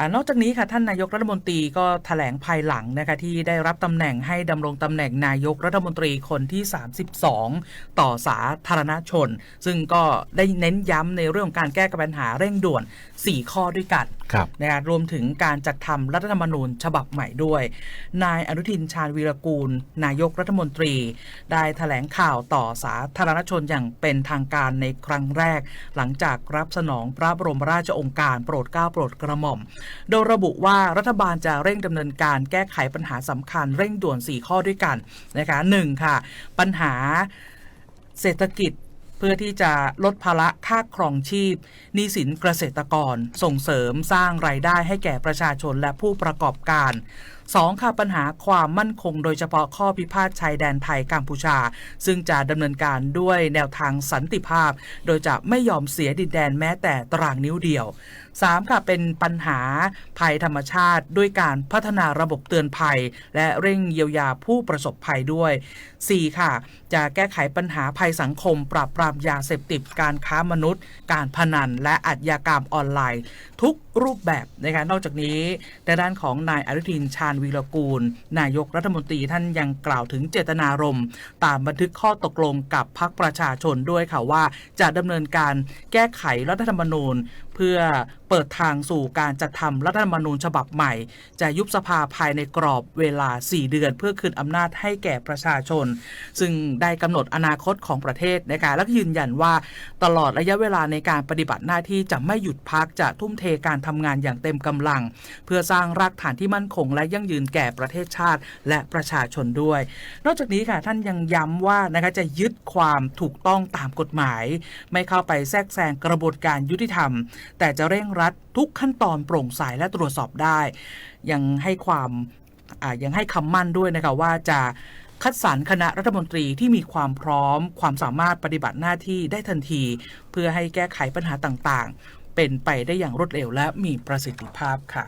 อ่านอกจากนี้ค่ะท่านนายกรัฐมนตรีก็แถลงภายหลังนะคะที่ได้รับตำแหน่งให้ดำรงตำแหน่งนายกรัฐมนตรีคนที่ 32 ต่อสาธารณชน ซึ่งก็ได้เน้นย้ำในเรื่องของการแก้ปัญหาเร่งด่วน 4 ข้อด้วยกันครับนะคะรวมถึงการจัดทำรัฐธรรมนูญฉบับใหม่ด้วย นายอนุทินชาญวีรกูล นายกรัฐมนตรี ได้แถลงข่าวต่อสาธารณชนอย่างเป็นทางการในครั้งแรก หลังจากรับสนองพระบรมราชโองการโปรดเกล้าโปรดกระหม่อมโดยระบุว่ารัฐบาลจะเร่งดำเนินการแก้ไขปัญหาสำคัญเร่งด่วน 4 ข้อด้วยกันนะคะหนึ่งค่ะ ปัญหาเศรษฐกิจ เพื่อที่จะลดภาระค่าครองชีพหนี้สินเกษตรกร ส่งเสริมสร้างรายได้ให้แก่ประชาชนและผู้ประกอบการ 2. ค่ะปัญหาความมั่นคงโดยเฉพาะข้อพิพาทชายแดนไทยกัมพูชา ซึ่งจะดำเนินการด้วยแนวทางสันติภาพ โดยจะไม่ยอมเสียดินแดนแม้แต่ตารางนิ้วเดียว 3. ค่ะเป็นปัญหาภัยธรรมชาติ ด้วยการพัฒนาระบบเตือนภัย และเร่งเยียวยาผู้ประสบภัยด้วย 4. ค่ะ จะแก้ไขปัญหาภัยสังคมปราบปรามยาเสพติด การค้ามนุษย์ การพนัน และอาชญากรรมออนไลน์ ทุกรูปแบบนะคะนอกจากนี้ในด้านของนายอนุทินชาญวีรกูล นายกรัฐมนตรีท่านยังกล่าวถึงเจตนารมณ์ ตามบันทึกข้อตกลงกับพรรคประชาชนด้วยค่ะว่า จะดำเนินการแก้ไขรัฐธรรมนูญ เพื่อเปิดทางสู่การจัดทำรัฐธรรมนูญฉบับใหม่ จะยุบสภาภายในกรอบเวลา 4 เดือน เพื่อคืนอำนาจให้แก่ประชาชน ซึ่งได้กำหนดอนาคตของประเทศนะคะและยืนยันว่าตลอดระยะเวลาในการปฏิบัติหน้าที่จะไม่หยุดพักจะทุ่มเทการทำงานอย่างเต็มกำลัง เพื่อสร้างรากฐานที่มั่นคง และยั่งยืนแก่ประเทศชาติ และประชาชนด้วย นอกจากนี้ค่ะท่านยังย้ำว่านะคะจะยึดความถูกต้องตามกฎหมาย ไม่เข้าไปแทรกแซงกระบวนการยุติธรรมแต่จะเร่งรัดทุกขั้นตอนโปร่งใสและตรวจสอบได้ ยังให้ความยังให้คำมั่นด้วยนะคะว่าจะคัดสรรคณะรัฐมนตรีที่มีความพร้อม ความสามารถปฏิบัติหน้าที่ได้ทันที เพื่อให้แก้ไขปัญหาต่างๆ เป็นไปได้อย่างรวดเร็วและมีประสิทธิภาพค่ะ